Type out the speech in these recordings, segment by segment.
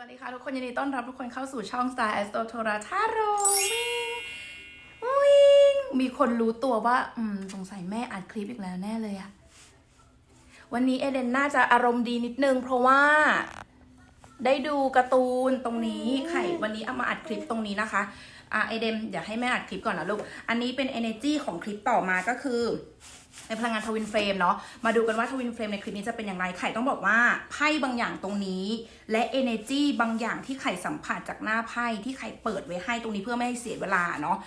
วัสดีค่ะทุกคนยินดีต้อนรับทุกคนเข้าสู่ช่อง Star Astro t o r a t a r o วิ่งวิ่งมีคนรู้ตัวว่า อืม สงสัยแม่อัดคลิปอีกแล้วแน่เลยอะวันนี้เอเดนน่าจะอารมณ์ดีนิดนึง เพราะว่า ได้ดูการ์ตูนตรงนี้ไข่วันนี้เอามาอัดคลิปตรงนี้นะคะอะเอเดนเดี๋ยวให้แม่อัดคลิปก่อนนะลูก อันนี้เป็น energy ของคลิปต่อมาก็คือ ในพลังงานทวินเฟรมเนาะมาดูกันว่าทวินเฟรมในคลิปนี้จะเป็นอย่างไรไข่ต้องบอกว่าไพ่บางอย่างตรงนี้ และ energy บางอย่างที่ไข่สัมผัสจากหน้าไพ่ที่ไข่เปิดไว้ให้ตรงนี้เพื่อไม่ให้เสียเวลาเนาะ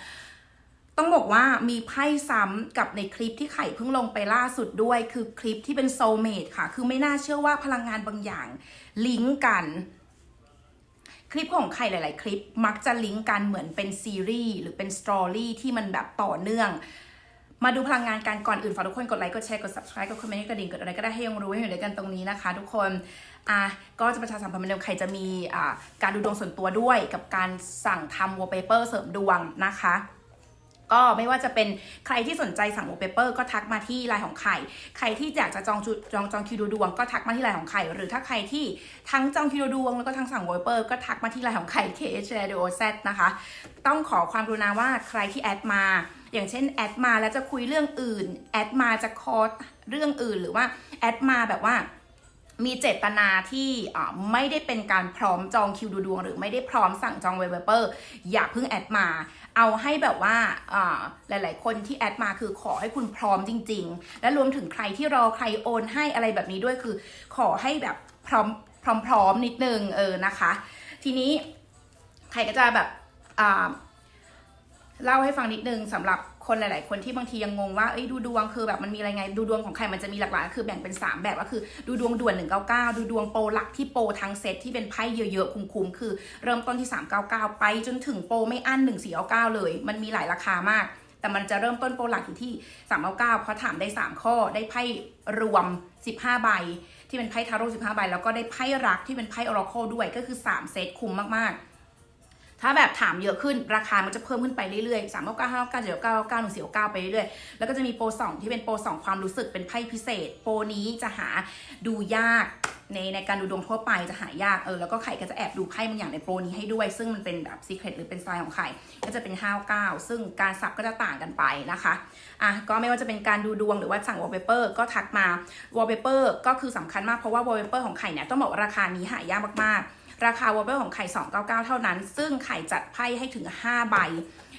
ต้องบอกว่ามีไพ่ซ้ำกับในคลิปที่ไข่เพิ่งลงไปล่าสุดด้วย คือคลิปที่เป็นโซลเมดค่ะ คือไม่น่าเชื่อว่าพลังงานบางอย่างลิงก์กันคลิปของใครหลาย ๆ คลิปมักจะลิงก์กันเหมือนเป็นซีรีส์หรือเป็นสตอรี่ที่มันแบบต่อเนื่อง มาดูพลังงานการก่อนอื่นฝากทุกคนกดไลค์กดแชร์กด subscribe กดคอมเมนต์กดกระดิ่งกดอะไรก็ได้ให้ยังรู้ให้อยู่ด้วยกันตรงนี้นะคะ ทุกคนอะก็จะประชาสัมพันธ์เหมือนเดิมใครจะมีอ่าการดูดวงส่วนตัวด้วยกับการสั่งทำ wallpaper เสริมดวงนะคะก็ไม่ว่าจะเป็นใครที่สนใจสั่ง wallpaper ก็ทักมาที่ไลน์ของไข่ใครที่อยากจะจองจุดจองจองคิวดูดวงก็ทักมาที่ไลน์ของไข่หรือถ้าใครที่ทั้งจองคิวดูดวงแล้วก็ทั้งสั่ง wallpaper ก็ทักมาที่ไลน์ของไข่ k h r a d i o z นะคะ ต้องขอความกรุณาว่าใครที่แอดมา อย่างเช่นแอดมาแล้วจะคุยเรื่องอื่น แอดมาจะคอร์สเรื่องอื่นหรือว่าแอดมาแบบว่ามีเจตนาที่ไม่ได้เป็นการพร้อมจองคิวดูดวง หรือไม่ได้พร้อมสั่งจองเวเปอร์ อย่าเพิ่งแอดมา เอาให้แบบว่าหลาย ๆ คนที่แอดมาคือขอให้คุณพร้อมจริง ๆ และรวมถึงใครที่รอใครโอนให้อะไรแบบนี้ด้วยคือ ขอให้แบบพร้อมพร้อมๆนิดนึงเออนะคะ ทีนี้ใครก็จะแบบ เล่าให้ฟังนิดนึงสำหรับคนหลาย ๆ คนที่บางทียังงงว่าเอ้ยดูดวงคือแบบมันมีอะไรไง ดูดวงของใครมันจะมีหลากหลายคือแบ่งเป็น 3 แบบก็คือดูดวงด่วน 199 ดูดวงโปรหลักที่โปรทั้งเซตที่เป็นไพ่เยอะ ๆ คุ้ม ๆ คือเริ่มต้นที่ 399 ไปจนถึงโปรไม่อั้น 1499 เลย มันมีหลายราคามาก แต่มันจะเริ่มต้นโปรหลักอยู่ที่ 399เพราะถามได้ 3 ข้อได้ไพ่รวม 15 ใบ ที่เป็นไพ่ทาโร่15 ใบ แล้วก็ได้ไพ่รักที่เป็นไพ่ออราเคิลด้วยก็คือ 3 เซตคุ้มมาก ๆ ถ้าแบบถามเยอะขึ้นราคามันจะเพิ่มขึ้นไปเรื่อยๆสามเก้าเก้าห้าเก้าเจ็ดเก้าเก้าหนึ่งสี่เก้าไปเรื่อยๆ แล้วก็จะมีโปรสองที่เป็นโปรสองความรู้สึกเป็นไพ่พิเศษ โปรนี้จะหาดูยากในในการดูดวงทั่วไปจะหายากเออแล้วก็ไข่ก็จะแอบดูไพ่บางอย่างในโปรนี้ให้ด้วย ซึ่งมันเป็นแบบซีเครตหรือเป็นสไตล์ของไข่ก็จะเป็นห้าเก้าซึ่งการสับก็จะต่างกันไปนะคะอะก็ไม่ว่าจะเป็นการดูดวงหรือว่าสั่งวอลเปเปอร์ก็ทักมาวอลเปเปอร์ก็คือสำคัญมากเพราะว่าวอลเปเปอร์ของไข่เนี่ยต้องบอกว่าราคานี้หายากมากๆ ราคาวอลเปอร์ของไข่ 299 เท่านั้น ซึ่งไข่จัดไพ่ให้ถึง 5 ใบ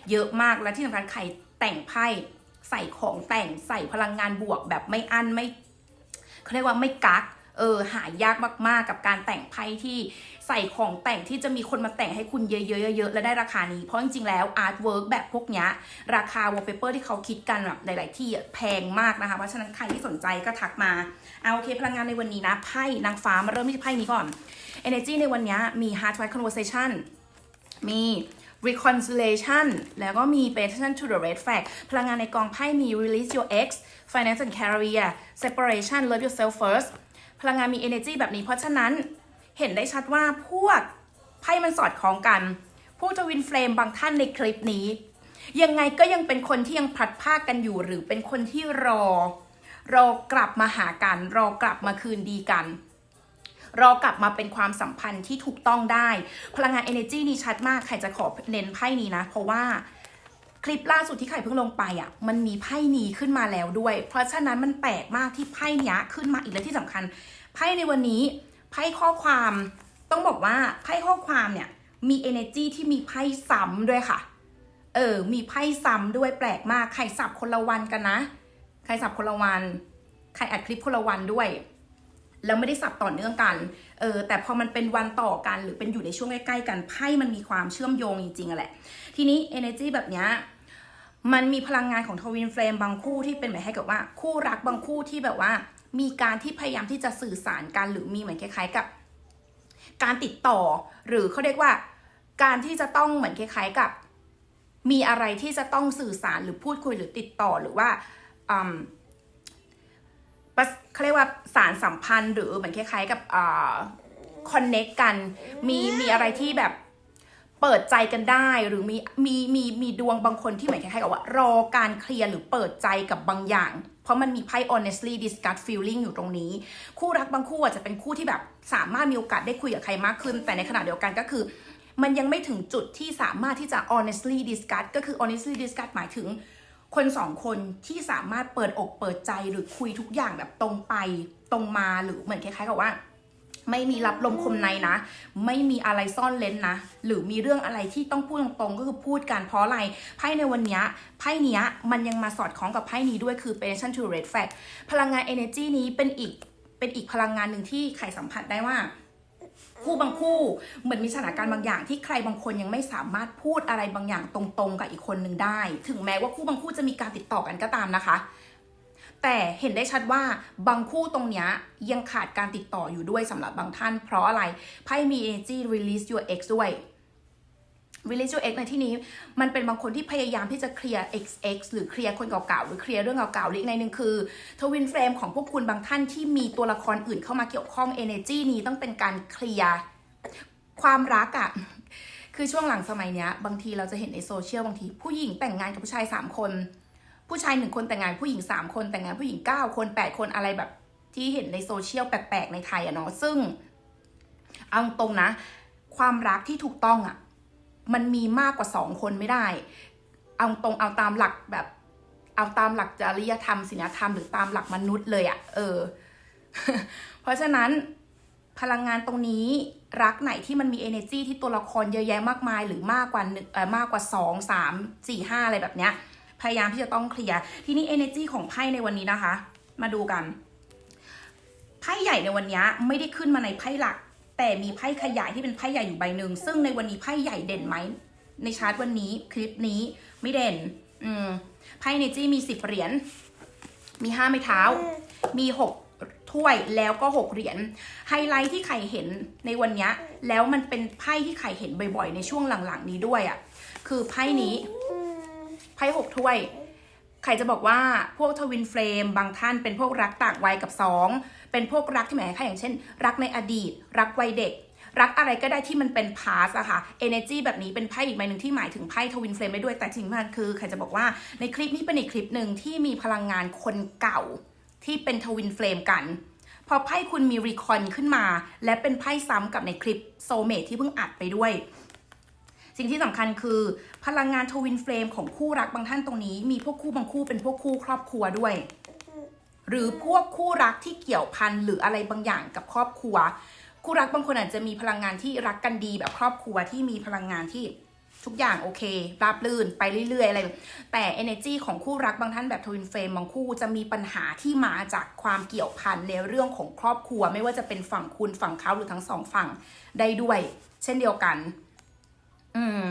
เยอะมากและที่สำคัญไข่แต่งไพ่ใส่ของแต่งใส่พลังงานบวกแบบไม่อั้นไม่เขาเรียกว่าไม่กักเออหายากมากๆกับการแต่งไพ่ที่ใส่ของแต่งที่จะมีคนมาแต่งให้คุณเยอะๆเยอะๆและได้ราคานี้ เพราะจริงๆแล้วอาร์ตเวิร์กแบบพวกนี้ราคาวอลเปเปอร์ที่เขาคิดกันแบบหลายๆที่แพงมากนะคะ เพราะฉะนั้นใครที่สนใจก็ทักมาเอาโอเคพลังงานในวันนี้นะไพ่นางฟ้ามาเริ่มที่ไพ่นี้ก่อน Energy ในวันนี้มี Heart Right Conversation มี reconciliation แล้วก็มี Petition to the Red Flag พลังงานในกองไพ่มี release your ex finance and career separation love yourself first พลังงานมี energy แบบนี้เพราะฉะนั้นเห็นได้ชัดว่าพวกไพ่มันสอดคล้องกันพวกทวินเฟรมบางท่านในคลิปนี้ ยังไงก็ยังเป็นคนที่ยังพลัดพรากันอยู่หรือเป็นคนที่รอ รอกลับมาหากัน รอกลับมาคืนดีกัน รอกลับมาเป็นความสัมพันธ์ที่ถูกต้องได้ พลังงาน energy นี่ชัดมากใครจะขอเน้นไพ่นี้นะ เพราะว่าคลิปล่าสุดที่ไข่เพิ่งลงไปอะ มันมีไพ่นี้ขึ้นมาแล้วด้วย เพราะฉะนั้นมันแปลกมากที่ไพ่เนี้ยขึ้นมาอีกและที่สำคัญ ไพ่ในวันนี้ไพ่ข้อความต้องบอกว่าไพ่ข้อความเนี่ยมี energy ที่มีไพ่ซ้ำด้วยค่ะ เออ มีไพ่ซ้ำด้วยแปลกมากใครสับคนละวันกันนะใครสับคนละวันใครอัดคลิปคนละวันด้วย แล้วไม่ได้สับต่อเนื่องกัน เออ แต่พอมันเป็นวันต่อกัน หรือเป็นอยู่ในช่วงใกล้ๆกัน ไพ่มันมีความเชื่อมโยงจริงๆอะแหละ ทีนี้ energy แบบเนี้ย มันมีพลังงานของทวินเฟรมบางคู่ที่เป็นหมายให้กับว่า คู่รักบางคู่ที่แบบว่า มีการที่พยายามที่จะสื่อสารกัน หรือมีเหมือนคล้าย ๆ กับ การติดต่อ หรือเขาเรียกว่า การที่จะต้องเหมือนคล้าย ๆ กับ มีอะไรที่จะต้องสื่อสารหรือพูดคุยหรือติดต่อหรือว่าอืมประ เขาเรียกว่าสารสัมพันธ์หรือเหมือนคล้ายๆกับคอนเน็กกัน มีมีอะไรที่แบบเปิดใจกันได้หรือมีมีมีมีดวงบางคนที่เหมือนคล้ายๆกับว่า รอการเคลียร์หรือเปิดใจกับบางอย่าง เพราะมันมีไพ่ honestly discuss feeling อยู่ตรงนี้ คู่รักบางคู่อาจจะเป็นคู่ที่แบบสามารถมีโอกาสได้คุยกับใครมากขึ้น แต่ในขณะเดียวกันก็คือ มันยังไม่ถึงจุดที่สามารถที่จะ honestly discuss ก็คือ honestly discuss หมายถึง คนสองคนที่สามารถเปิดอกเปิดใจหรือคุยทุกอย่างแบบตรงไปตรงมาหรือเหมือนคล้ายๆกับว่า ไม่มีรับลมคมในนะ ไม่มีอะไรซ่อนเลนนะ หรือมีเรื่องอะไรที่ต้องพูดตรงๆ ก็คือพูดกันเพราะอะไรไพ่ในวันนี้ไพ่นี้มันยังมาสอดคล้องกับไพ่นี้ด้วยคือ Passion to Red Flag พลังงาน Energy นี้เป็นอีกเป็นอีกพลังงานหนึ่งที่ใครสัมผัสได้ว่า คู่บางคู่เหมือนมีสถานการณ์บางอย่างที่ใครบางคนยังไม่สามารถพูดอะไรบางอย่างตรงๆ กับอีกคนหนึ่งได้ ถึงแม้ว่าคู่บางคู่จะมีการติดต่อกันก็ตามนะคะ แต่เห็นได้ชัดว่าบางคู่ตรงเนี้ยยังขาดการติดต่ออยู่ด้วยสำหรับบางท่าน เพราะอะไรไพ่มี energy release your ex ด้วย release your ex ในที่นี้มันเป็นบางคนที่พยายามที่จะเคลียร์ xx หรือเคลียร์คนเก่าๆ หรือเคลียร์เรื่องเก่าๆหรืออีกในหนึ่งคือทวินเฟรมของพวกคุณบางท่านที่มีตัวละครอื่นเข้ามาเกี่ยวข้อง energy นี้ต้องเป็นการเคลียร์ความรักอะคือช่วงหลังสมัยเนี้ย บางทีเราจะเห็นในโซเชียลบางที ผู้หญิงแต่งงานกับผู้ชายสามคน ผู้ชายหนึ่งคนแต่งงานผู้หญิงสามคนแต่งงานผู้หญิงเก้าคนแปดคนอะไรแบบที่เห็นในโซเชียลแปลกๆในไทยอะเนาะซึ่งเอาตรงนะ ความรักที่ถูกต้องอะ มันมีมากกว่าสองคนไม่ได้ เอาตรงเอาตามหลักแบบ เอาตามหลักจริยธรรมศีลธรรมหรือตามหลักมนุษย์เลยอะเออ เพราะฉะนั้นพลังงานตรงนี้รักไหนที่มันมี energy ที่ตัวละครเยอะแยะมากมาย หรือมากกว่าหนึ่งเอ่อมากกว่าสองสามสี่ห้าอะไรแบบเนี้ย พยายามที่จะต้องเคลียร์ทีนี้ energy ของไพ่ในวันนี้นะคะ มาดูกัน ไพ่ใหญ่ในวันนี้ไม่ได้ขึ้นมาในไพ่หลัก แต่มีไพ่ขยายที่เป็นไพ่ใหญ่อยู่ใบหนึ่งซึ่งในวันนี้ไพ่ใหญ่เด่นไหมในชาร์ตวันนี้คลิปนี้ไม่เด่น อืมไพ่ energy มีสิบเหรียญมีห้าไม้เท้า มีหกถ้วยแล้วก็หกเหรียญไฮไลท์ที่ไข่เห็นในวันนี้แล้วมันเป็นไพ่ที่ไข่เห็นบ่อยๆ ในช่วงหลังๆนี้ด้วยอะ่ะคือไพ่นี้ไพ่หกถ้วย ใครจะบอกว่าพวกทวินเฟรม บางท่านเป็นพวกรักต่างวัยกับสอง เป็นพวกรักที่หมายถึงอย่างเช่น รักในอดีต รักวัยเด็ก รักอะไรก็ได้ที่มันเป็นพาสอะค่ะ energy แบบนี้เป็นไพ่อีกใบหนึ่งที่หมายถึงไพ่ทวินเฟรมได้ด้วยแต่จริงมันคือใครจะบอกว่าในคลิปนี้เป็นอีกคลิปหนึ่งที่มีพลังงานคนเก่าที่เป็นทวินเฟลมกันพอไพ่คุณมีรีคอนขึ้นมา และเป็นไพ่ซ้ำกับในคลิปโซเมทที่เพิ่งอัดไปด้วยสิ่งที่สำคัญคือพลังงานทวินเฟลมของคู่รักบางท่านตรงนี้ มีพวกคู่บางคู่เป็นพวกคู่ครอบครัวด้วย หรือพวกคู่รักที่เกี่ยวพันหรืออะไรบางอย่างกับครอบครัว คู่รักบางคนอาจจะมีพลังงานที่รักกันดีแบบครอบครัวที่มีพลังงานที่ทุกอย่างโอเค ราบลื่นไปเรื่อยๆ อะไร แต่ energy ของคู่รักบางท่านแบบทวินเฟรมบางคู่จะมีปัญหาที่มาจากความเกี่ยวพันในเรื่องของครอบครัว ไม่ว่าจะเป็นฝั่งคุณฝั่งเขาหรือทั้งสองฝั่งได้ด้วย เช่นเดียวกัน อืม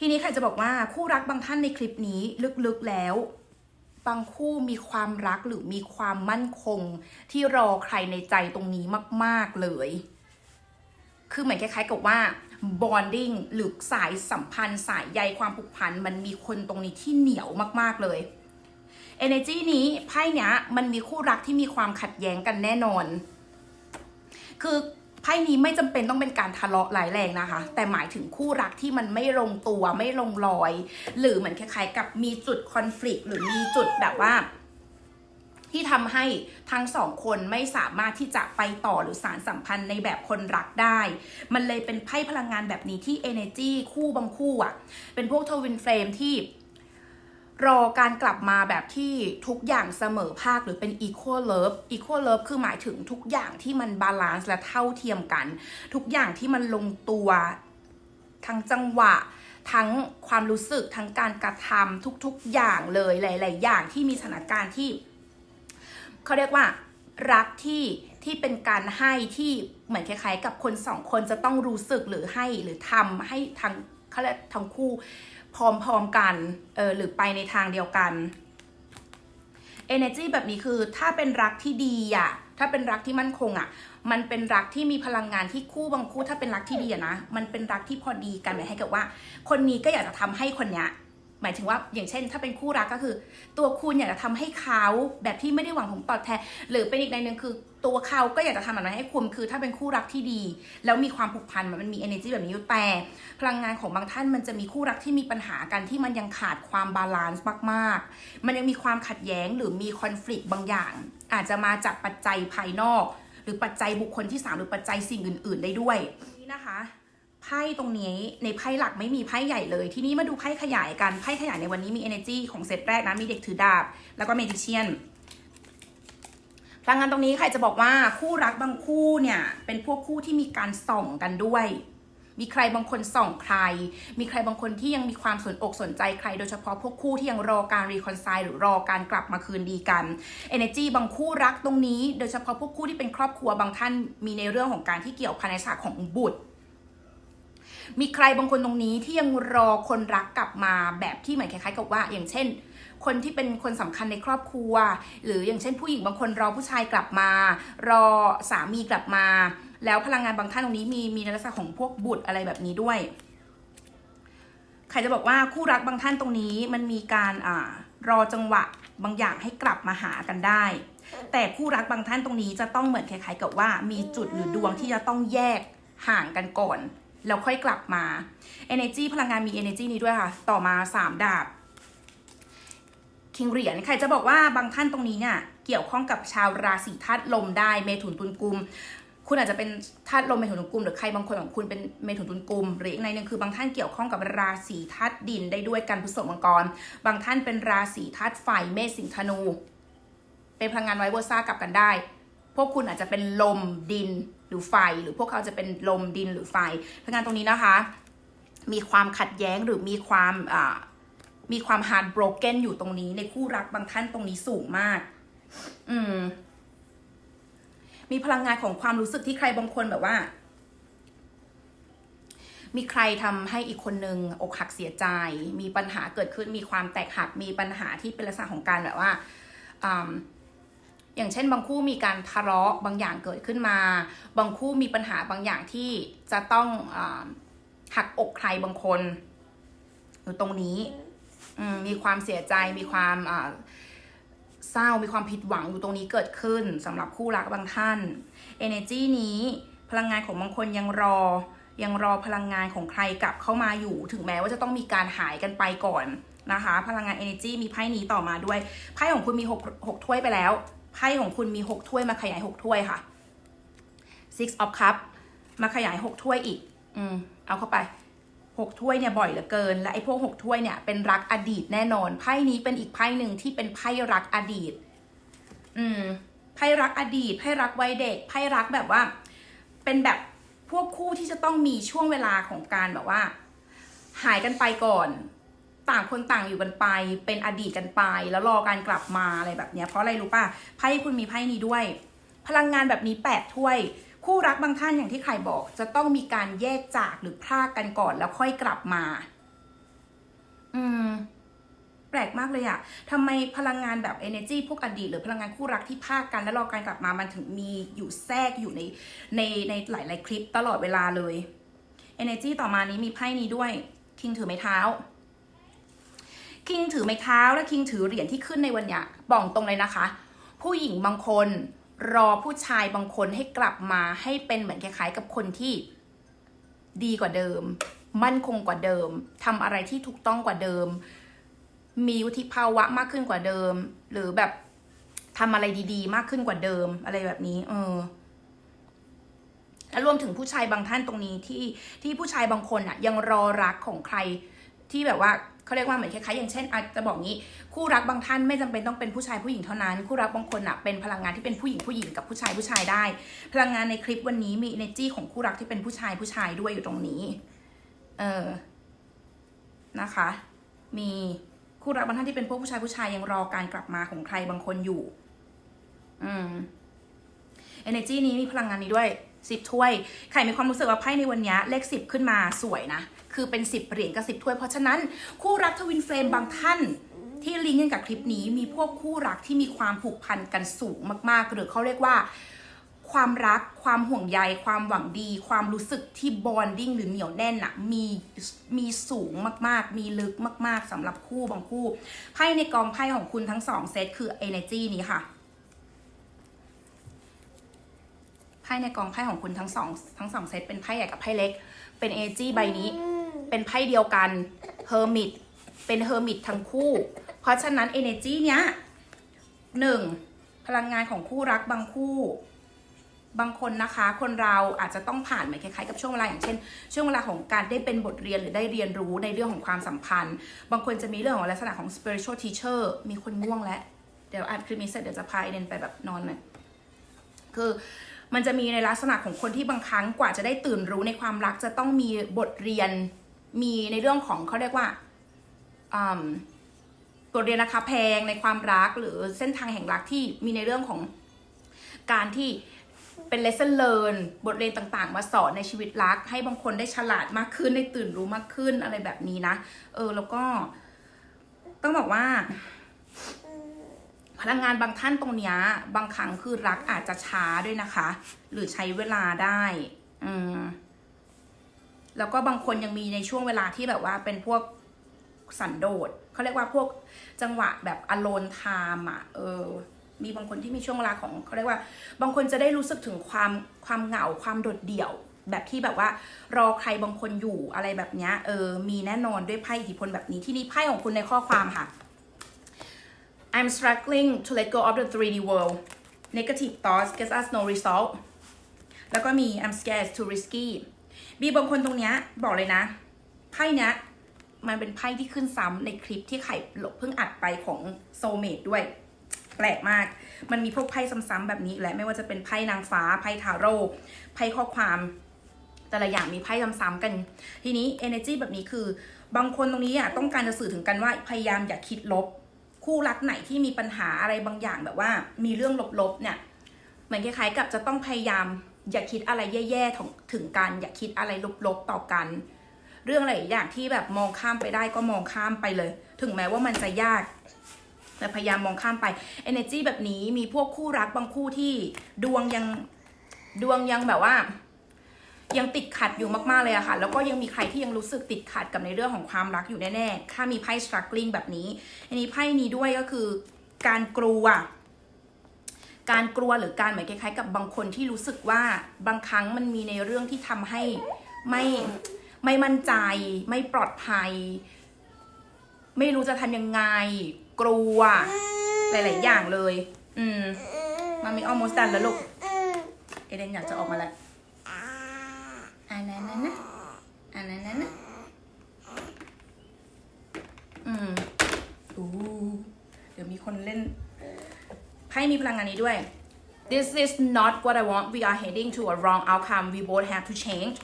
ทีนี้ใครจะบอกว่าคู่รักบางท่านในคลิปนี้ลึกๆแล้ว บางคู่มีความรักหรือมีความมั่นคง ที่รอใครในใจตรงนี้มาก ๆ เลย คือเหมือนคล้ายๆกับว่า bonding หรือสายสัมพันธ์ สายใยความผูกพันมันมีคนตรงนี้ที่เหนียวมาก ๆ เลย energy นี้ไพ่เนี้ยมันมีคู่รักที่มีความขัดแย้งกันแน่นอน คือ ไพ่นี้ไม่จำเป็นต้องเป็นการทะเลาะร้ายแรงนะคะ แต่หมายถึงคู่รักที่มันไม่ลงตัวไม่ลงรอย หรือเหมือนคล้ายๆ กับมีจุดคอน FLICT หรือมีจุดแบบว่าที่ทำให้ทั้งสองคนไม่สามารถที่จะไปต่อหรือสารสัมพันธ์ในแบบคนรักได้ มันเลยเป็นไพ่พลังงานแบบนี้ที่ energy คู่บางคู่อะ่ะ เป็นพวกทวินเฟรมที่ รอการกลับมาแบบที่ทุกอย่างเสมอภาคหรือเป็น equal love equal love คือหมายถึงทุกอย่างที่มันบาลานซ์และเท่าเทียมกัน ทุกอย่างที่มันลงตัวทั้งจังหวะ ทั้งความรู้สึกทั้งการกระทำทุกๆอย่างเลยหลาย ๆ อย่างที่มีสถานการณ์ที่เขาเรียกว่ารักที่ที่เป็นการให้ที่เหมือนคล้าย ๆ กับคนสองคนจะต้องรู้สึกหรือให้หรือทำให้ทั้งเขาเรียกทั้งคู่ พร้อมๆกันเออหรือไปในทางเดียวกัน energy แบบนี้คือถ้าเป็นรักที่ดีอะถ้าเป็นรักที่มั่นคงอะมันเป็นรักที่มีพลังงานที่คู่บางคู่ถ้าเป็นรักที่ดีอะนะ มันเป็นรักที่พอดีกันหมายให้กับว่า คนนี้ก็อยากจะทำให้คนเนี้ยหมายถึงว่าอย่างเช่น ถ้าเป็นคู่รักก็คือ ตัวคุณอยากจะทำให้เขาแบบที่ไม่ได้หวังผลตอบแทนหรือเป็นอีกในหนึ่งคือ ตัวเขาก็อยากจะทำแบบนั้นให้คุณคือถ้าเป็นคู่รักที่ดี แล้วมีความผูกพันมันมี energy แบบนี้อยู่แต่ พลังงานของบางท่านมันจะมีคู่รักที่มีปัญหากันที่มันยังขาดความบาลานซ์มากๆ มันยังมีความขัดแย้งหรือมีคอน FLICT บางอย่าง อาจจะมาจากปัจจัยภายนอก หรือปัจจัยบุคคลที่ 3 หรือปัจจัยสิ่งอื่น ๆ ได้ด้วยนี่นะคะไพ่ตรงนี้ในไพ่หลักไม่มีไพ่ใหญ่เลย ทีนี้มาดูไพ่ขยายกันไพ่ขยายในวันนี้มี energy ของเซตแรกนะมีเด็กถือดาบ แล้วก็เมจิเชียน ดังนั้นตรงนี้ใครจะบอกว่าคู่รักบางคู่เนี่ยเป็นพวกคู่ที่มีการส่องกันด้วย มีใครบางคนส่องใคร มีใครบางคนที่ยังมีความสนอกสนใจใคร โดยเฉพาะพวกคู่ที่ยังรอการรีคอนไซล์หรือรอการกลับมาคืนดีกัน Energy บางคู่รักตรงนี้ โดยเฉพาะพวกคู่ที่เป็นครอบครัวบางท่านมีในเรื่องของการที่เกี่ยวพันในศาสตร์ของบุตร มีใครบางคนตรงนี้ที่ยังรอคนรักกลับมาแบบที่เหมือนคล้ายๆกับว่า อย่างเช่น คนที่เป็นคนสำคัญในครอบครัว หรืออย่างเช่นผู้หญิงบางคนรอผู้ชายกลับมา รอสามีกลับมา แล้วพลังงานบางท่านตรงนี้มีมีในลักษณะของพวกบุตรอะไรแบบนี้ด้วย ใครจะบอกว่าคู่รักบางท่านตรงนี้มันมีการอ่ารอจังหวะบางอย่างให้กลับมาหากันได้ แต่คู่รักบางท่านตรงนี้จะต้องเหมือนคล้ายๆ กับว่ามีจุดหรือดวงที่จะต้องแยกห่างกันก่อน แล้วค่อยกลับมา energy พลังงานมี energy นี้ด้วยค่ะ ต่อมา 3 ดาบคิงเหรียญใครจะบอกว่าบางท่านตรงนี้เนี่ยเกี่ยวข้องกับชาวราศีธาตุลมได้เมถุนตุลกุม คุณอาจจะเป็นธาตุลมเมถุนตุลกุม หรือใครบางคนของคุณเป็นเมถุนตุลกุม หรืออีกในหนึ่งคือบางท่านเกี่ยวข้องกับราศีธาตุดินได้ด้วยกันพฤษภมังกร บางท่านเป็นราศีธาตุไฟเมษสิงธนู เป็นพลังงานไวเวอร์ซ่ากลับกันได้ พวกคุณอาจจะเป็นลมดิน หรือไฟหรือพวกเขาจะเป็นลมดินหรือไฟเพลังงานตรงนี้นะคะ มีความขัดแย้งหรือมีความมีความ hard broken อยู่ตรงนี้ ในคู่รักบางท่านตรงนี้สูงมาก อืม มีพลังงานของความรู้สึกที่ใครบางคนแบบว่า มีใครทำให้อีกคนนึงอกหักเสียใจ มีปัญหาเกิดขึ้นมีความแตกหักมีปัญหาที่เป็นลักษณะของการแบบว่าอืม อย่างเช่น บางคู่มีการทะเลาะบางอย่างเกิดขึ้นมา บางคู่มีปัญหาบางอย่างที่จะต้องอาหักอกใครบางคนอยู่ตรงนี้อืมมีความเสียใจมีความอ่าเศร้ามีความผิดหวังอยู่ตรงนี้เกิดขึ้นสำหรับคู่รักบางท่าน energy นี้พลังงานของบางคนยังรอ ยังรอพลังงานของใครกลับเข้ามาอยู่ ถึงแม้ว่าจะต้องมีการหายกันไปก่อนนะคะ พลังงาน energy มีไพ่นี้ต่อมาด้วย ไพ่ของคุณมีหกหกถ้วยไปแล้ว ไพ่ของคุณมีหกถ้วยมาขยายหกถ้วยค่ะ six of cup มาขยายหกถ้วยอีก อืม เอาเข้าไปหกถ้วยเนี่ยบ่อยเหลือเกิน และไอ้พวกหกถ้วยเนี่ยเป็นรักอดีตแน่นอน ไพ่นี้เป็นอีกไพ่หนึ่งที่เป็นไพ่รักอดีต อืม ไพ่รักอดีต ไพ่รักวัยเด็ก ไพ่รักแบบว่า เป็นแบบพวกคู่ที่จะต้องมีช่วงเวลาของการแบบว่า หายกันไปก่อน ต่างคนต่างอยู่กันไปเป็นอดีตกันไป แล้วรอการกลับมาอะไรแบบเนี้ยเพราะอะไรรู้ป่ะไพ่คุณมีไพ่นี้ด้วย พลังงานแบบนี้แปดถ้วย คู่รักบางท่านอย่างที่ใครบอก จะต้องมีการแยกจากหรือพรากกันก่อนแล้วค่อยกลับมา อืมแปลกมากเลยอะทำไมพลังงานแบบ energy พวกอดีต หรือพลังงานคู่รักที่พากกัน แล้วรอการกลับมามันถึงมีอยู่แทรกอยู่ในในในหลาย ๆ คลิปตลอดเวลาเลย energy ต่อมานี้มีไพ่นี้ด้วย คิงถือไม้เท้า คิงถือไม้เท้าและคิงถือเหรียญที่ขึ้นในวันนี้บอกตรงเลยนะคะ ผู้หญิงบางคนรอผู้ชายบางคนให้กลับมาให้เป็นเหมือนคล้ายๆกับคนที่ดีกว่าเดิม มั่นคงกว่าเดิมทำอะไรที่ถูกต้องกว่าเดิม มีวุฒิภาวะมากขึ้นกว่าเดิม หรือแบบทำอะไรดีๆ มากขึ้นกว่าเดิมอะไรแบบนี้ เออและรวมถึงผู้ชายบางท่านตรงนี้ที่ที่ผู้ชายบางคนอะยังรอรักของใครที่แบบว่า เขาเรียกว่าเหมือนคล้ายๆอย่างเช่นอาจจะบอกงี้คู่รักบางท่านไม่จำเป็นต้องเป็นผู้ชายผู้หญิงเท่านั้น คู่รักบางคนอะเป็นพลังงานที่เป็นผู้หญิงผู้หญิงกับผู้ชายผู้ชายได้ พลังงานในคลิปวันนี้มี energy ของคู่รักที่เป็นผู้ชายผู้ชายด้วยอยู่ตรงนี้ เออนะคะ มีคู่รักบางท่านที่เป็นพวกผู้ชายผู้ชายยังรอการกลับมาของใครบางคนอยู่ อืม energy นี้มีพลังงานนี้ด้วยสิบถ้วยใครมีความรู้สึกว่าไพ่ในวันนี้เลขสิบขึ้นมาสวยนะ คือเป็นสิบเหรียญกับสิบถ้วย เพราะฉะนั้นคู่รักทวินเฟรมบางท่านที่ลิงก์กันกับคลิปนี้มีพวกคู่รักที่มีความผูกพันกันสูงมาก ๆ หรือเขาเรียกว่าความรักความห่วงใย ความหวังดี ความรู้สึกที่บอนดิ้งหรือเหนียวแน่นอะมีมีสูงมากๆ มีลึกมาก ๆสำหรับคู่บางคู่ไพ่ในกองไพ่ของคุณทั้งสองเซตคือ energy นี้ค่ะไพ่ในกองไพ่ของคุณทั้งสองทั้งสองเซตเป็นไพ่ใหญ่กับไพ่เล็ก เป็นเอจีใบนี้ เป็นไพ่เดียวกันเฮอร์มิตเป็นเฮอร์มิตทั้งคู่ เพราะฉะนั้น energy เนี้ยหนึ่งพลังงานของคู่รักบางคู่ บางคนนะคะ คนเราอาจจะต้องผ่านเหมือนคล้ายๆกับช่วงเวลาอย่างเช่น ช่วงเวลาของการได้เป็นบทเรียนหรือได้เรียนรู้ในเรื่องของความสัมพันธ์ บางคนจะมีเรื่องของลักษณะของ spiritual teacher มีคนง่วงแล้ว เดี๋ยวอัดคลิปนี้เสร็จเดี๋ยวจะพาเอเดนไปแบบนอนหน่อยคือมันจะมีในลักษณะของคนที่บางครั้งกว่าจะได้ตื่นรู้ในความรักจะต้องมีบทเรียน มีในเรื่องของเขาเรียกว่าบทเรียนราคาแพงในความรักหรือเส้นทางแห่งรักที่มีในเรื่องของการที่เป็น lesson learn บทเรียนต่างๆ มาสอนในชีวิตรัก ให้บางคนได้ฉลาดมากขึ้นได้ตื่นรู้มากขึ้นอะไรแบบนี้นะ เออแล้วก็ ต้องบอกว่า พลังงานบางท่านตรงเนี้ยบางครั้งคือรักอาจจะช้าด้วยนะคะ หรือใช้เวลาได้ อืม แล้วก็บางคนยังมีในช่วงเวลาที่แบบว่าเป็นพวกสันโดษเขาเรียกว่าพวกจังหวะแบบอโลนไทม์อะเออมีบางคนที่มีช่วงเวลาของเขาเรียกว่า บางคนจะได้รู้สึกถึงความความเหงาความโดดเดี่ยว แบบที่แบบว่ารอใครบางคนอยู่อะไรแบบเนี้ยเออมีแน่นอนด้วยไพ่อิทธิพลแบบนี้ที่นี่ไพ่ของคุณในข้อความค่ะ I'm struggling to let go of the 3D world negative thoughts get us no result แล้วก็มี I'm scared too risky มีบางคนตรงเนี้ยบอกเลยนะ ไพ่เนี้ยมันเป็นไพ่ที่ขึ้นซ้ำในคลิปที่ไข่เพิ่งอัดไปของโซเมดด้วย แปลกมาก มันมีพวกไพ่ซ้ำๆแบบนี้แหละไม่ว่าจะเป็นไพ่นางฟ้าไพ่ทาโร่ไพ่ข้อความ แต่ละอย่างมีไพ่ซ้ำๆกัน ทีนี้ energy แบบนี้คือบางคนตรงนี้อะต้องการจะสื่อถึงกันว่าพยายามอย่าคิดลบ คู่รักไหนที่มีปัญหาอะไรบางอย่างแบบว่า มีเรื่องลบๆเนี่ยเหมือนคล้ายๆกับจะต้องพยายาม อย่าคิดอะไรแย่ๆถึงถึงกัน อย่าคิดอะไรลบๆต่อกัน เรื่องอะไรอย่างที่แบบมองข้ามไปได้ก็มองข้ามไปเลย ถึงแม้ว่ามันจะยาก แต่พยายามมองข้ามไป energy แบบนี้มีพวกคู่รักบางคู่ที่ดวงยังดวงยังแบบว่า ยังติดขัดอยู่มากๆเลยอะค่ะ แล้วก็ยังมีใครที่ยังรู้สึกติดขัดกับในเรื่องของความรักอยู่แน่ๆถ้ามีไพ่ struggling แบบนี้ อันนี้ไพ่นี้ด้วยก็คือการกลัว การกลัวหรือการเหมือนคล้ายๆ กับบางคนที่รู้สึกว่าบางครั้งมันมีในเรื่องที่ทำให้ไม่ไม่มั่นใจ ไม่ปลอดภัย ไม่รู้จะทำยังไง กลัว หลายๆอย่างเลย อืมมันมี almost done แล้วลูกเอเดนอยากจะออกมาแล้วอันนั้นนะอันนั้นนะอืมอู้เดี๋ยวมีคนเล่น พ่มีพลังงานนี้ด้วย This is not what I want we are heading to a wrong outcome we both have to change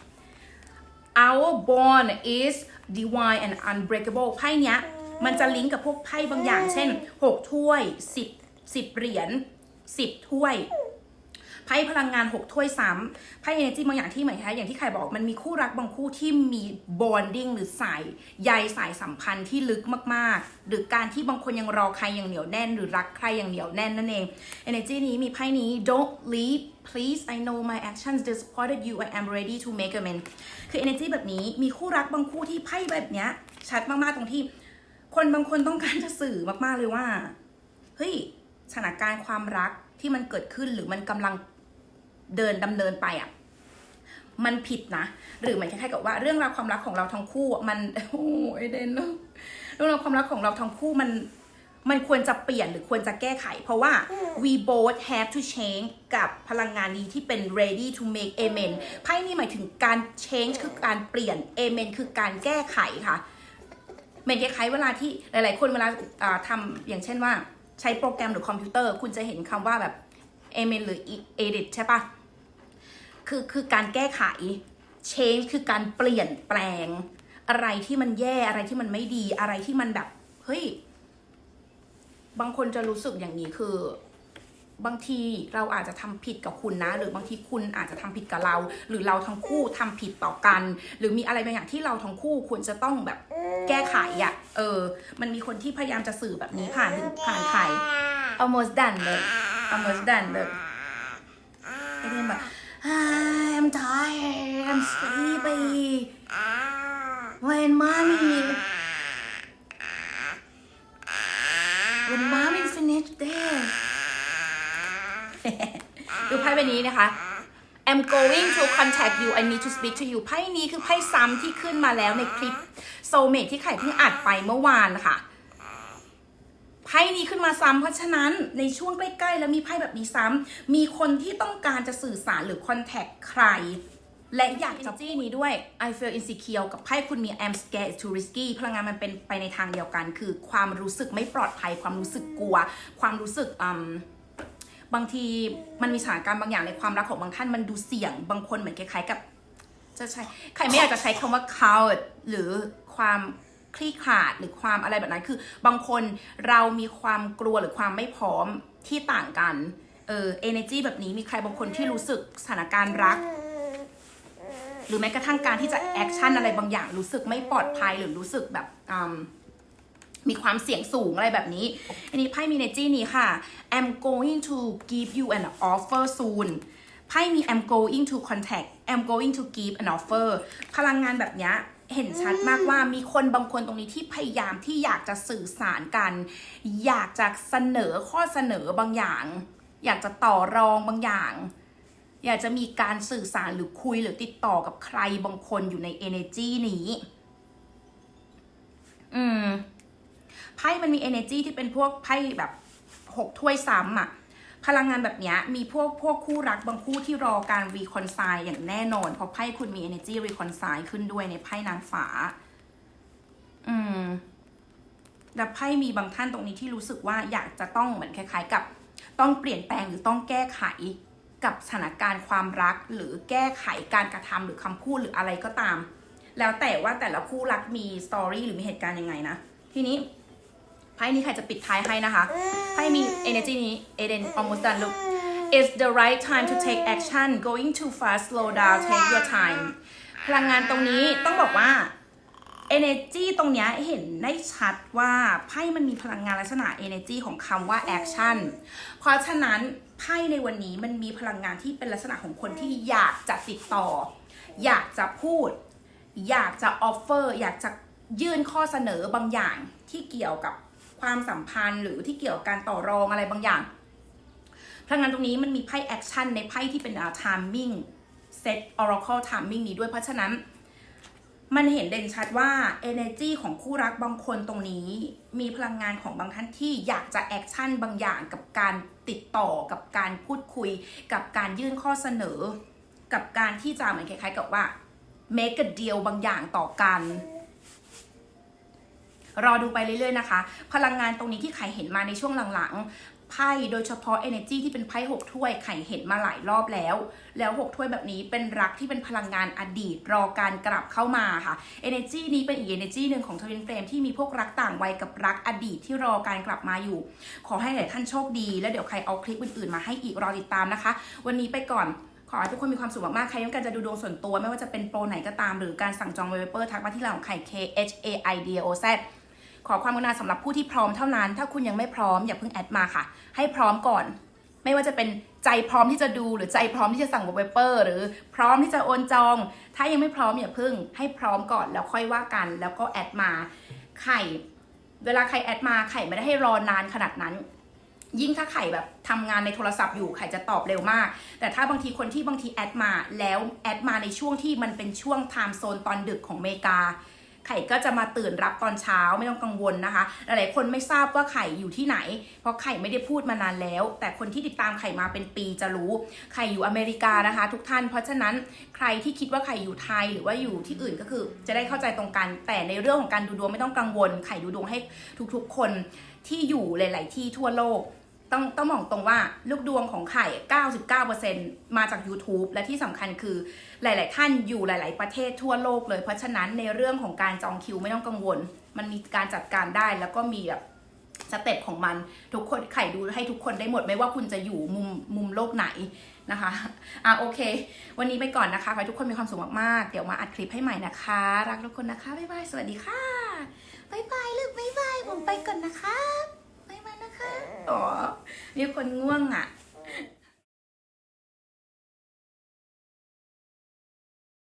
our bond is divine and unbreakable ไพ่เนี้ยมันจะลิงก์กับพวกไพ่บางอย่าง เช่น 6 ถ้วย 10 10 เหรียญ 10 ถ้วย ไพ่พลังงาน 6 ถ้วยซ้ำไพ่ energy บางอย่างที่เหมือนกันอย่างที่ใครบอกมันมีคู่รักบางคู่ที่มี bonding หรือสายใยสายสัมพันธ์ที่ลึกมากๆ หรือการที่บางคนยังรอใครอย่างเหนียวแน่น หรือรักใครอย่างเหนียวแน่นนั่นเอง energy นี้มีไพ่นี้ don't leave please I know my actions disappointed you I am ready to make amends คือ energy แบบนี้มีคู่รักบางคู่ที่ไพ่แบบเนี้ย ชัดมาก ๆ ตรงที่ คนบางคนต้องการจะสื่อมาก ๆ เลยว่า เฮ้ยสถานการณ์ความรักที่มันเกิดขึ้นหรือมันกำลัง เดินดำเนินไปอะมันผิดนะ หรือเหมือนคล้ายๆกับว่าเรื่องราวความรักของเราทั้งคู่อะมันโอ้ยเดนเนอะเรื่องราวความรักของเราทั้งคู่มันมันควรจะเปลี่ยนหรือควรจะแก้ไข เพราะว่า we both have to change กับพลังงานนี้ที่เป็น ready to make amen ไพ่นี่หมายถึงการ change คือการเปลี่ยน amen คือการแก้ไขค่ะเหมือนคล้ายๆเวลาที่หลาย ๆ คนเวลาอ่าทำอย่างเช่นว่าใช้โปรแกรมหรือคอมพิวเตอร์ คุณจะเห็นคำว่าแบบ amen หรือ edit ใช่ปะ คือคือการแก้ไข change คือการเปลี่ยนแปลง อะไรที่มันแย่อะไรที่มันไม่ดีอะไรที่มันแบบเฮ้ยบางคนจะรู้สึกอย่างนี้คือบางทีเราอาจจะทำผิดกับคุณนะ หรือบางทีคุณอาจจะทำผิดกับเรา หรือเราทั้งคู่ทำผิดต่อกัน หรือมีอะไรบางอย่างที่เราทั้งคู่ควรจะต้องแบบแก้ไขอะ่ะเออ มันมีคนที่พยายามจะสื่อแบบนี้ผ่านถึงผ่านใคร almost done เลย almost done เลยไอเดนแบบ I'm tired I'm sleepy when mommy when mommy finish there ดูไพ่ใบนี้นะคะ I'm going to contact you I need to speak to you ไพ่นี้คือไพ่ซ้ำที่ขึ้นมาแล้วในคลิป soulmate ที่ไข่เพิ่งอัดไปเมื่อวานค่ะ ไพ่นี้ขึ้นมาซ้ำเพราะฉะนั้นในช่วงใกล้ ๆ แล้วมีไพ่แบบนี้ซ้ำมีคนที่ต้องการจะสื่อสารหรือ contact ใคร และอยากจะจี้นี้ด้วย I feel insecure กับไพ่คุณมี I'm scared too risky พลังงานมันเป็นไปในทางเดียวกัน คือความรู้สึกไม่ปลอดภัย ความรู้สึกกลัว ความรู้สึกอืมบางทีมันมีสถานการณ์บางอย่างในความรักของบางท่านมันดูเสี่ยงบางคนเหมือนคล้ายๆกับ จะใช้ใครไม่อยากจะใช้คำว่า coward หรือความ คลี่ขลาดหรือความอะไรแบบนั้นคือ บางคนเรามีความกลัวหรือความไม่พร้อมที่ต่างกัน เออ energy แบบนี้มีใครบางคนที่รู้สึกสถานการณ์รัก หรือแม้กระทั่งการที่จะแอคชั่นอะไรบางอย่างรู้สึกไม่ปลอดภัยหรือรู้สึกแบบอืมมีความเสี่ยงสูงอะไรแบบนี้ อันนี้ไพ่มีเนจี้นี้ค่ะ I'm going to give you an offer soon ไพ่มี I'm going to contact I'm going to give an offer พลังงานแบบเนี้ย เห็นชัดมากว่ามีคนบางคนตรงนี้ที่พยายามที่อยากจะสื่อสารกัน อยากจะเสนอข้อเสนอบางอย่าง อยากจะต่อรองบางอย่าง อยากจะมีการสื่อสารหรือคุยหรือติดต่อกับใครบางคนอยู่ใน energy นี้ อืมไพ่มันมี energy ที่เป็นพวกไพ่แบบหกถ้วยซ้ำอะ พลังงานแบบนี้มีพวกพวกคู่รักบางคู่ที่รอการ reconcile อย่างแน่นอน เพราะไพ่คุณมี energy reconcile ขึ้นด้วยในไพ่นางฟ้า อืมและไพ่มีบางท่านตรงนี้ที่รู้สึกว่าอยากจะต้องเหมือนคล้าย ๆ กับ ต้องเปลี่ยนแปลงหรือต้องแก้ไขกับสถานการณ์ความรักหรือแก้ไขการกระทำหรือคำพูดหรืออะไรก็ตาม แล้วแต่ว่าแต่ละคู่รักมีสตอรี่หรือมีเหตุการณ์ยังไงนะ ทีนี้ พ่นี้ใครจะปิดท้ายให้นะคะไพ่มี energy นี้ Eden almost done look it's the right time to take action going too fast slow down take your time พลังงานตรงนี้ต้องบอกว่า energy ตรงเนี้ยเห็นได้ชัดว่าไพ่มันมีพลังงานลักษณะ energy ของคำว่า action เพราะฉะนั้นไพ่ในวันนี้มันมีพลังงานที่เป็นลักษณะของคนที่อยากจะติดต่อ อยากจะพูด อยากจะ offer อยากจะยื่นข้อเสนอบางอย่างที่เกี่ยวกับ ความสัมพันธ์หรือที่เกี่ยวกับการต่อรองอะไรบางอย่าง เพลังงานตรงนี้มันมีไพ่ action ในไพ่ที่เป็น timing set oracle timing นี้ด้วยเพราะฉะนั้น มันเห็นเด่นชัดว่า energy ของคู่รักบางคนตรงนี้ มีพลังงานของบางท่านที่อยากจะแอคชั่นบางอย่างกับการติดต่อกับการพูดคุย กับการยื่นข้อเสนอ กับการที่จะเหมือนคล้ายๆ กับว่า make a deal บางอย่างต่อกัน รอดูไปเรื่อยๆนะคะ พลังงานตรงนี้ที่ไข่เห็นมาในช่วงหลังๆ ไพ่โดยเฉพาะ energy ที่เป็นไพ่หกถ้วยไข่เห็นมาหลายรอบแล้ว แล้วหกถ้วยแบบนี้เป็นรักที่เป็นพลังงานอดีต รอการกลับเข้ามาค่ะ energy นี้เป็นอีก energy หนึ่งของทวินเฟรมที่มีพวกรักต่างวัยกับรักอดีตที่รอการกลับมาอยู่ ขอให้หลายท่านโชคดี แล้วเดี๋ยวใครเอาคลิปอื่นๆมาให้อีกรอติดตามนะคะ วันนี้ไปก่อนขอให้ทุกคนมีความสุขมากๆ ใครต้องการจะดูดวงส่วนตัว ไม่ว่าจะเป็นโปรไหนก็ตามหรือการสั่งจองเวเปอร์ทักมาที่ไลน์ของไข่ K H A I D O Z ขอความกรุณาสำหรับผู้ที่พร้อมเท่านั้น ถ้าคุณยังไม่พร้อมอย่าเพิ่งแอดมาค่ะ ให้พร้อมก่อน ไม่ว่าจะเป็นใจพร้อมที่จะดูหรือใจพร้อมที่จะสั่งเวเปอร์หรือพร้อมที่จะโอนจอง ถ้ายังไม่พร้อมอย่าเพิ่ง ให้พร้อมก่อนแล้วค่อยว่ากัน แล้วก็แอดมา ไข่ เวลาใครแอดมาไข่ไม่ได้ให้รอนานขนาดนั้น ยิ่งถ้าไข่แบบทำงานในโทรศัพท์อยู่ไข่จะตอบเร็วมาก แต่ถ้าบางทีคนที่บางทีแอดมาแล้วแอดมาในช่วงที่มันเป็นช่วงไทม์โซนตอนดึกของอเมริกา ไข่ก็จะมาตื่นรับตอนเช้าไม่ต้องกังวลนะคะ หลายๆคนไม่ทราบว่าไข่อยู่ที่ไหน เพราะไข่ไม่ได้พูดมานานแล้ว แต่คนที่ติดตามไข่มาเป็นปีจะรู้ ไข่อยู่อเมริกานะคะ ทุกท่าน เพราะฉะนั้นใครที่คิดว่าไข่อยู่ไทยหรือว่าอยู่ที่อื่นก็คือจะได้เข้าใจตรงกัน แต่ในเรื่องของการดูดวงไม่ต้องกังวล ไข่ดูดวงให้ทุกๆคนที่อยู่หลาย ๆ ที่ทั่วโลก ต้องต้องมองตรงว่าลูกดวงของไข่ 99%มาจาก YouTube และที่สำคัญคือหลาย ๆ ท่านอยู่หลาย ๆ ประเทศทั่วโลกเลย เพราะฉะนั้นในเรื่องของการจองคิวไม่ต้องกังวล มันมีการจัดการได้แล้วก็มีแบบสเต็ปของมันทุกคนไข่ดูให้ทุกคนได้หมดไม่ว่าคุณจะอยู่มุมมุมโลกไหนนะคะอะโอเค วันนี้ไปก่อนนะคะขอให้ทุกคนมีความสุขมาก ๆ เดี๋ยวมาอัดคลิปให้ใหม่นะคะ รักทุกคนนะคะบ๊ายบายสวัสดีค่ะบ๊ายบายลูกบ๊ายบายผมไปก่อนนะคะบ๊ายบ นะคะ อ๋อ มีคนง่วงอะ